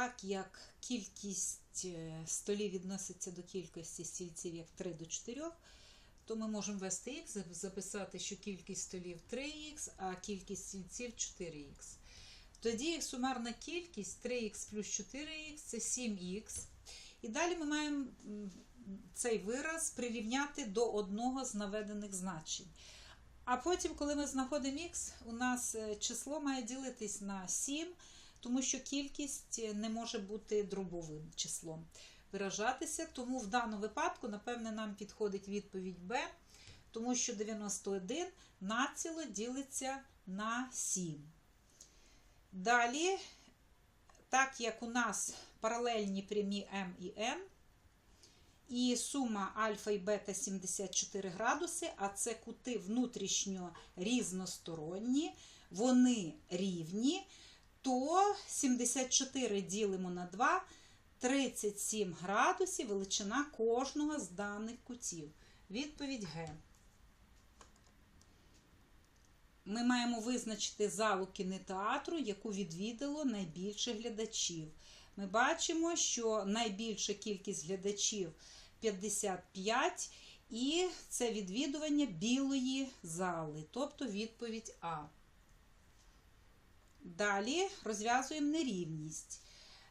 так як кількість е, столів відноситься до кількості стільців як 3 до 4, то ми можемо ввести х, записати, що кількість столів 3х, а кількість стільців 4х. Тоді як сумарна кількість 3х плюс 4х це 7х. І далі ми маємо цей вираз прирівняти до одного з наведених значень. А потім, коли ми знаходимо х, у нас е, число має ділитись на 7, тому що кількість е, не може бути дробовим числом виражатися. Тому в даному випадку, напевне, нам підходить відповідь Б, тому що 91 націло ділиться на 7. Далі, так як у нас паралельні прямі М і N, і сума альфа і бета 74 градуси, а це кути внутрішньо різносторонні, вони рівні, то 74 ділимо на 2, 37 градусів величина кожного з даних кутів. Відповідь Г. Ми маємо визначити залу кінотеатру, яку відвідало найбільше глядачів. Ми бачимо, що найбільша кількість глядачів 55, і це відвідування білої зали, тобто відповідь А. Далі розв'язуємо нерівність.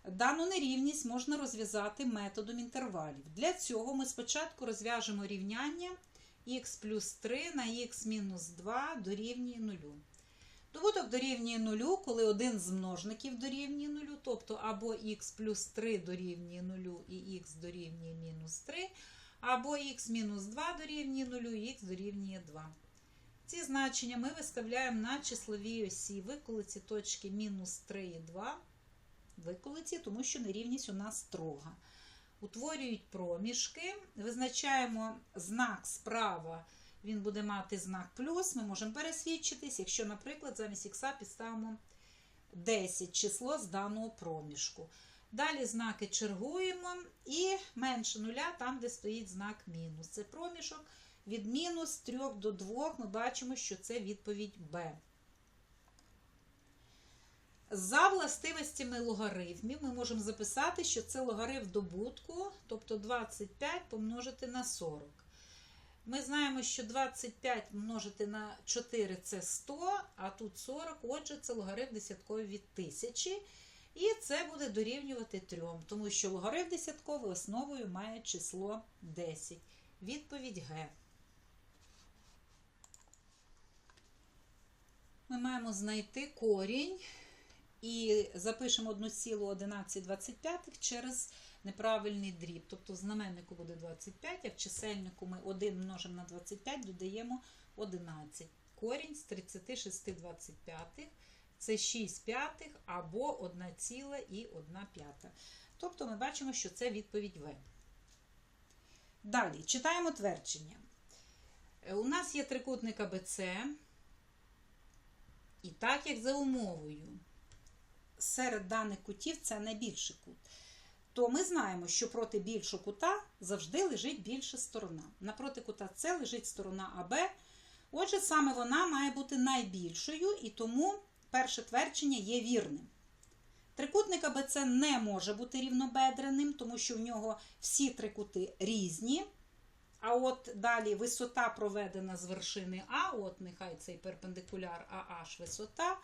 Дану нерівність можна розв'язати методом інтервалів. Для цього ми спочатку розв'яжемо рівняння х плюс 3 на х мінус 2 дорівнює 0. Добуток дорівнює 0, коли один з множників дорівнює 0, тобто або х плюс 3 дорівнює 0 і х дорівнює мінус 3, або х мінус 2 дорівнює 0 і х дорівнює 2. Ці значення ми виставляємо на числовій осі виколиці точки мінус 3 і 2. Виколиці, тому що нерівність у нас строга. Утворюють проміжки, визначаємо знак справа, він буде мати знак плюс. Ми можемо пересвідчитись, якщо, наприклад, замість х підставимо 10 число з даного проміжку. Далі знаки чергуємо і менше нуля там, де стоїть знак мінус. Це проміжок від мінус 3 до 2. Ми бачимо, що це відповідь Б. За властивостями логарифмів ми можемо записати, що це логарифм добутку, тобто 25 помножити на 40. Ми знаємо, що 25 множити на 4 це 100, а тут 40, отже, це логарифм десятковий від 1000. І це буде дорівнювати 3, тому що логарифм десятковий основою має число 10. Відповідь Г. Ми маємо знайти корінь і запишемо 1,1125 через неправильний дріб. Тобто в знаменнику буде 25, а в чисельнику ми 1 множимо на 25, додаємо 11. Корінь з 36,25 це 6 п'ятих або 1,1 п'ята. Тобто ми бачимо, що це відповідь В. Далі читаємо твердження. У нас є трикутник АБЦ. І так як за умовою серед даних кутів це найбільший кут, то ми знаємо, що проти більшого кута завжди лежить більша сторона. Напроти кута С лежить сторона АБ. Отже, саме вона має бути найбільшою, і тому перше твердження є вірним. Трикутник АБЦ не може бути рівнобедреним, тому що в нього всі три кути різні. А от далі висота проведена з вершини А, от нехай цей перпендикуляр АH висота,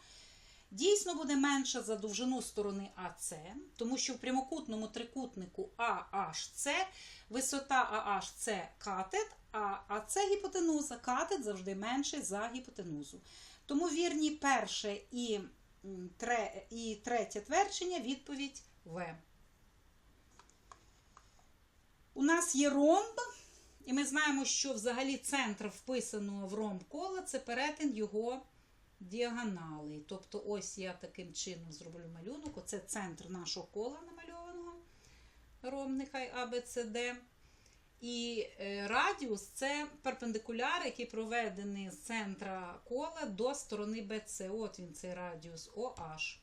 дійсно буде менша за довжину сторони АС, тому що в прямокутному трикутнику AHC висота AH це катет, а АС гіпотенуза. Катет завжди менший за гіпотенузу. Тому вірні перше і, тре, і третє твердження відповідь В. У нас є ромб. І ми знаємо, що взагалі центр вписаного в ромб кола це перетин його діагонали. Тобто, ось я таким чином зроблю малюнок. Оце центр нашого кола намальованого ромб, нехай ABCD. І радіус це перпендикуляр, який проведений з центра кола до сторони BC. От він, цей радіус OH.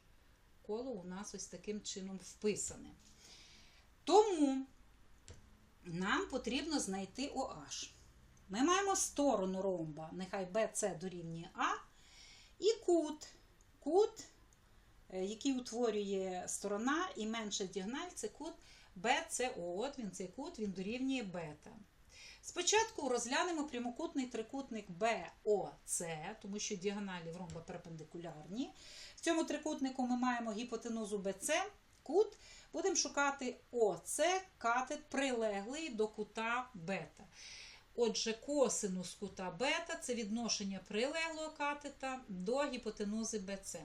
Коло у нас ось таким чином вписане. Тому нам потрібно знайти OH. Ми маємо сторону ромба, нехай BC дорівнює А, і кут. Кут е, який утворює сторона і менша діагональ це кут BCO. От він цей кут, він дорівнює бета. Спочатку розглянемо прямокутний трикутник BOC, тому що діагоналі в ромба перпендикулярні. В цьому трикутнику ми маємо гіпотенузу BC, кут. Будемо шукати ОС катет прилеглий до кута бета. Отже, косинус кута бета це відношення прилеглого катета до гіпотенузи BC.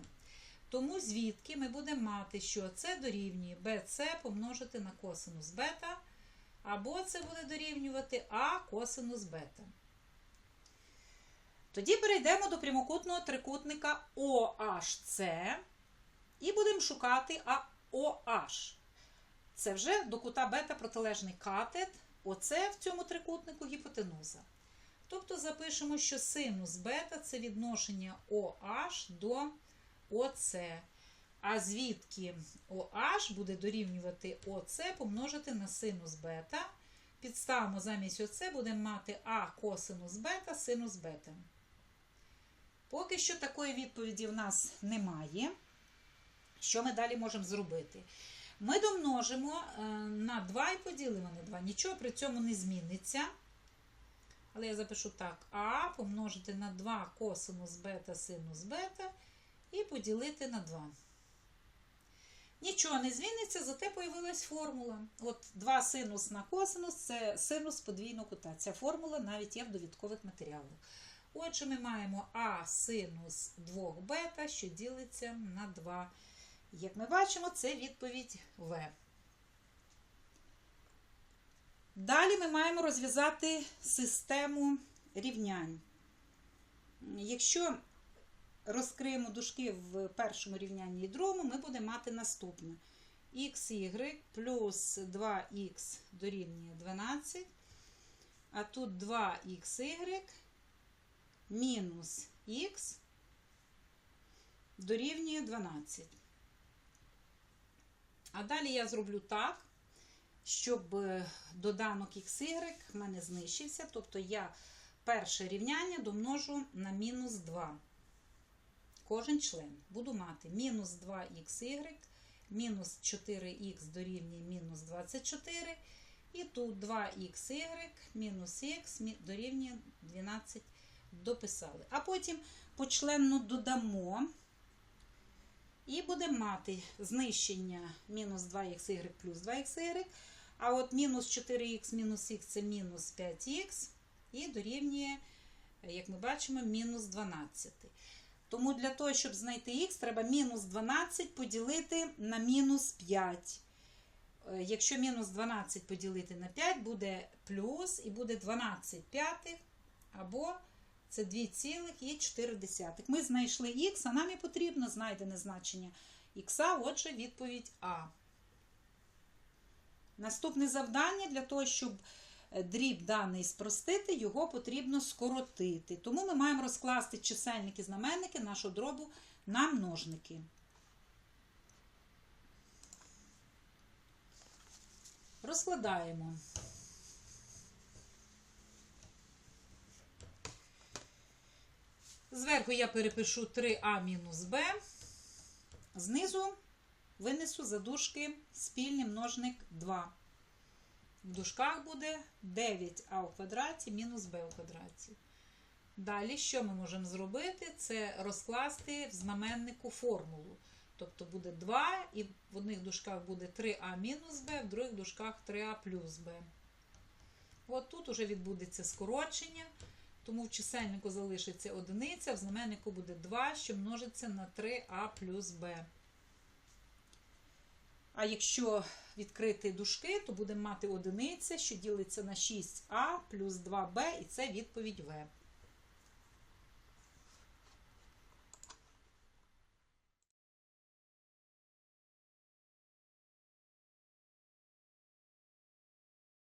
Тому звідки ми будемо мати, що це дорівнює BC помножити на косинус бета, або це буде дорівнювати А косинус бета. Тоді перейдемо до прямокутного трикутника OHC і будемо шукати AOH. Це вже до кута бета протилежний катет. Оце в цьому трикутнику гіпотенуза. Тобто запишемо, що синус бета це відношення OH до ОС. А звідки OH буде дорівнювати ОС помножити на синус бета. Підставимо замість ОС, будемо мати А косинус бета, синус бета. Поки що такої відповіді в нас немає. Що ми далі можемо зробити? Ми домножимо е, на 2 і поділимо на 2. Нічого при цьому не зміниться. Але я запишу так: А помножити на 2 косинус бета синус бета і поділити на 2. Нічого не зміниться, зате появилась формула. От 2 синус на косинус це синус подвійного кута. Ця формула навіть є в довідкових матеріалах. Отже, ми маємо А синус 2 бета, що ділиться на 2. Як ми бачимо, це відповідь В. Далі ми маємо розв'язати систему рівнянь. Якщо розкриємо дужки в першому рівнянні і другому, ми будемо мати наступне. xy плюс 2х дорівнює 12, а тут 2xy мінус х дорівнює 12. А далі я зроблю так, щоб доданок xy в мене знищився. Тобто я перше рівняння домножу на мінус 2. Кожен член буду мати мінус 2xy, мінус 4х дорівнює мінус 24. І тут 2xy мінус х дорівнює 12 дописали. А потім почленно додамо. І будемо мати знищення мінус 2xy плюс 2xy. А от мінус 4х мінус х це мінус 5х. І дорівнює, як ми бачимо, мінус 12. Тому для того, щоб знайти х, треба мінус 12 поділити на мінус 5. Якщо мінус 12 поділити на 5, буде плюс і буде 12 п'ятих або це 2,4. Ми знайшли х, а нам і потрібно знайдене значення х, отже, відповідь А. Наступне завдання для того, щоб дріб даний спростити, його потрібно скоротити. Тому ми маємо розкласти чисельники знаменники нашого дробу на множники. Розкладаємо. Зверху я перепишу 3а мінус Б. Знизу винесу за дужки спільний множник 2. В дужках буде 9а у квадраті мінус b у квадраті. Далі, що ми можемо зробити? Це розкласти в знаменнику формулу. Тобто буде 2, і в одних дужках буде 3а мінус b, в других дужках 3а плюс b. От тут уже відбудеться скорочення. Тому в чисельнику залишиться одиниця, в знаменнику буде 2, що множиться на 3а плюс b. А якщо відкрити дужки, то будемо мати одиниця, що ділиться на 6а плюс 2b, і це відповідь В.